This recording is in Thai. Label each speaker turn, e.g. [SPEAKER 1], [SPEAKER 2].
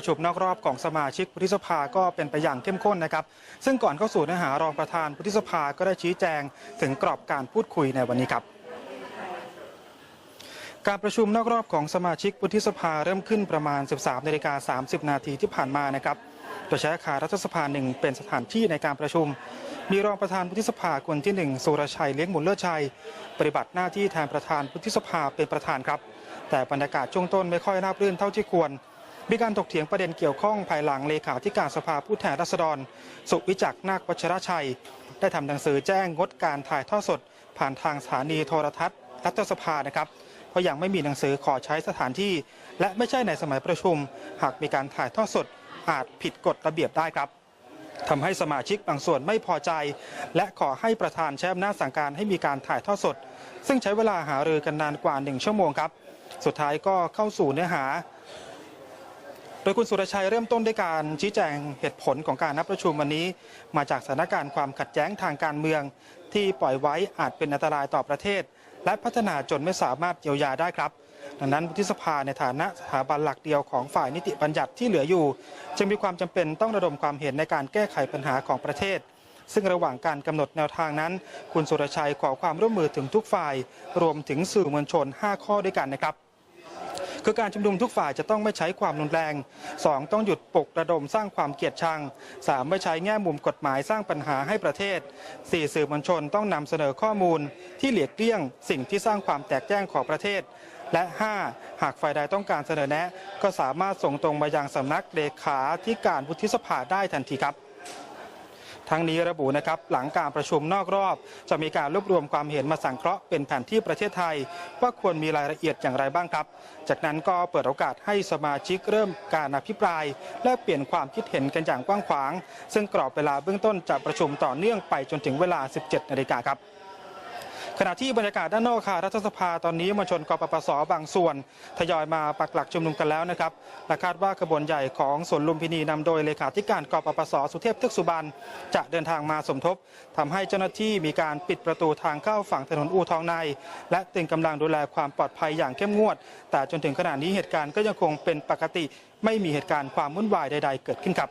[SPEAKER 1] ประชุมนอกรอบของสมาชิกวุฒิสภาก็เป็นไปอย่างเข้มข้นนะครับ ซึ่งก่อนเข้าสู่เนื้อหารองประธานวุฒิสภาก็ได้ชี้แจงถึงกรอบการพูดคุยในวันนี้ครับ การประชุมนอกรอบของสมาชิกวุฒิสภาเริ่มขึ้นประมาณ 13นาฬิกา30 นาทีที่ผ่านมานะครับโดยใช้อาคารรัฐสภาหนึ่งเป็นสถานที่ในการประชุม มีรองประธานวุฒิสภาคนที่หนึ่งสุรชัยเลี้ยงหมุนเลิศชัย ปฏิบัติหน้าที่แทนประธานวุฒิสภาเป็นประธานครับ แต่บรรยากาศช่วงต้นไม่ค่อยรารื่นเท่าที่ควร มีการถกเถียงประเด็นเกี่ยวข้องภายหลังเลขาธิการสภาผู้แทนราษฎร สุวิจักนาควัชรชัย ได้ทำหนังสือแจ้งงดการถ่ายทอดสด ผ่านทางสถานีโทรทัศน์รัฐสภานะครับเพราะยังไม่มีหนังสือขอใช้สถานที่ และไม่ใช่ในสมัยประชุม หากมีการถ่ายทอดสด อาจผิดกฎระเบียบได้ครับทำให้สมาชิกบางส่วนไม่พอใจ และขอให้ประธานใช้อำนาจสั่งการให้มีการถ่ายทอดสด ซึ่งใช้เวลาหารือกันนานกว่า 1 ชั่วโมงครับ สุดท้ายก็เข้าสู่เนื้อหา โดยคุณสุรชัยเริ่มต้นด้วยการชี้แจงเหตุผลของการนับประชุมวันนี้ มาจากสถานการณ์ความขัดแย้งทางการเมือง ที่ปล่อยไว้อาจเป็นอันตรายต่อประเทศ และพัฒนาจนไม่สามารถเยียวยาได้ครับ ดังนั้นวุฒิสภาในฐานะสถาบันหลักเดียวของฝ่ายนิติบัญญัติที่เหลืออยู่ จึงมีความจำเป็นต้องระดมความเห็นในการแก้ไขปัญหาของประเทศซึ่งระหว่างการกำหนดแนวทางนั้น คุณสุรชัยขอความร่วมมือถึงทุกฝ่าย รวมถึงสื่อมวลชน 5 ข้อด้วยกันนะครับ คือการชุมนุมทุกฝ่ายจะต้องไม่ใช้ความรุนแรง 2. ต้องหยุดปลุกระดมสร้างความเกลียดชัง 3. ไม่ใช้แง่มุมกฎหมายสร้างปัญหาให้ประเทศ 4. สื่อมวลชนต้องนำเสนอข้อมูล ที่เหลียกเลี่ยง สิ่งที่สร้างความแตกแยกของประเทศ และ 5. หากฝ่ายใดต้องการเสนอแนะ ก็สามารถส่งตรงมายังสำนักเลขาธิการวุฒิสภาได้ทันทีครับ ทั้งนี้ระบุนะครับหลังการประชุมนอกรอบ จะมีการรวบรวมความเห็นมาสังเคราะห์เป็นแผนที่ประเทศไทย ว่าควรมีรายละเอียดอย่างไรบ้างครับ จากนั้นก็เปิดโอกาสให้สมาชิกเริ่มการอภิปราย และเปลี่ยนความคิดเห็นกันอย่างกว้างขวาง ซึ่งกรอบเวลาเบื้องต้นจะประชุมต่อเนื่องไปจนถึงเวลา 17นาฬิกาครับ ขณะที่บรรยากาศด้านนอกคารรัฐสภาตอนนี้มวลชนกปปสบางส่วนทยอยมาปักหลักชุมนุมกันแล้วนะครับและคาดว่าขบวนใหญ่ของสวนลุมพินีนำโดยเลขาธิการกปปสสุเทพทึกสุบรรณจะเดินทางมาสมทบทำให้เจ้าหน้าที่มีการปิดประตูทางเข้าฝั่งถนนอู่ทองใน และตึงกำลังดูแลความปลอดภัยอย่างเข้มงวด แต่จนถึงขณะนี้เหตุการณ์ก็ยังคงเป็นปกติ ไม่มีเหตุการณ์ความวุ่นวายใด ๆ เกิดขึ้นครับ